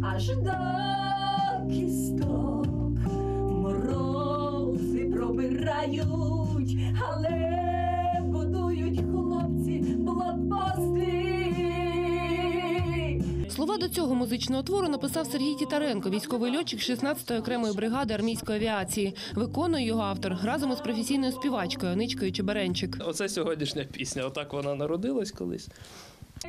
аж до кісток морози пробирають, але будують хлопці блокпости. Слова до цього музичного твору написав Сергій Тітаренко, військовий льотчик 16-ї окремої бригади армійської авіації. Виконує його автор разом із професійною співачкою Ничкою Чеберенчик. Оце сьогоднішня пісня. Отак вона народилась колись.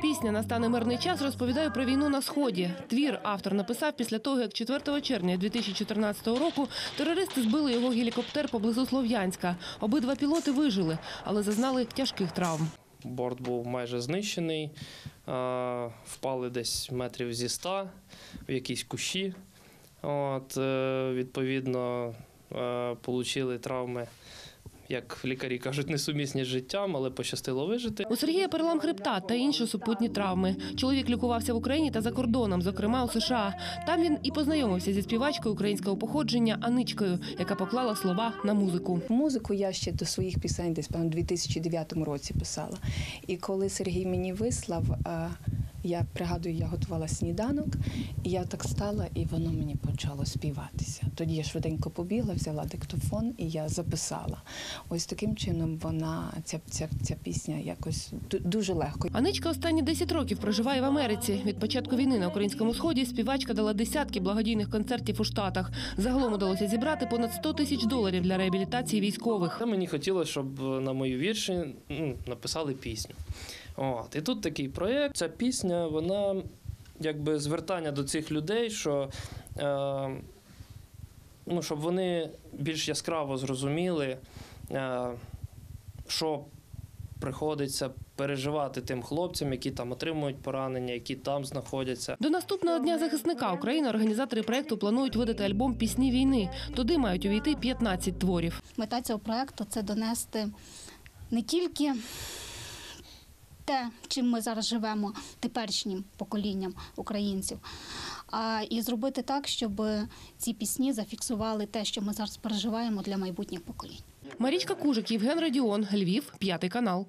Пісня Настане мирний час розповідає про війну на сході. Твір автор написав після того, як 4 червня 2014 року терористи збили його гелікоптер поблизу Слов'янська. Обидва пілоти вижили, але зазнали тяжких травм. Борт був майже знищений. Впали десь метрів зі ста в якісь кущі. От, е, відповідно, отримали травми, як лікарі кажуть, несумісні з життям, але пощастило вижити. У Сергія перелам хребта та інші супутні травми. Чоловік лікувався в Україні та за кордоном, зокрема у США. Там він і познайомився зі співачкою українського походження Аничкою, яка поклала слова на музику. Музику я ще до своїх пісень десь певно, у 2009 році писала. І коли Сергій мені вислав, е, я пригадую, я готувала сніданок, і я так стала, і воно мені почало співатися. Тоді я швиденько побігла, взяла диктофон і я записала. Ось таким чином вона, ця, ця, ця пісня якось дуже легко. Аничка останні 10 років проживає в Америці. Від початку війни на українському сході співачка дала десятки благодійних концертів у Штатах. Загалом удалося зібрати понад 100 тисяч доларів для реабілітації військових. Мені хотілося, щоб на мої вірші ну, написали пісню. От. І тут такий проєкт. Ця пісня, вона якби звертання до цих людей, що, е, ну, щоб вони більш яскраво зрозуміли, е, що приходиться переживати тим хлопцям, які там отримують поранення, які там знаходяться. До наступного дня захисника України організатори проекту планують видати альбом Пісні війни. Туди мають увійти 15 творів. Мета цього проєкту це донести не тільки те, чим ми зараз живемо теперішнім поколінням українців, а і зробити так, щоб ці пісні зафіксували те, що ми зараз переживаємо для майбутніх поколінь. Марічка Кужик, Євген Радіон, Львів, п'ятий канал.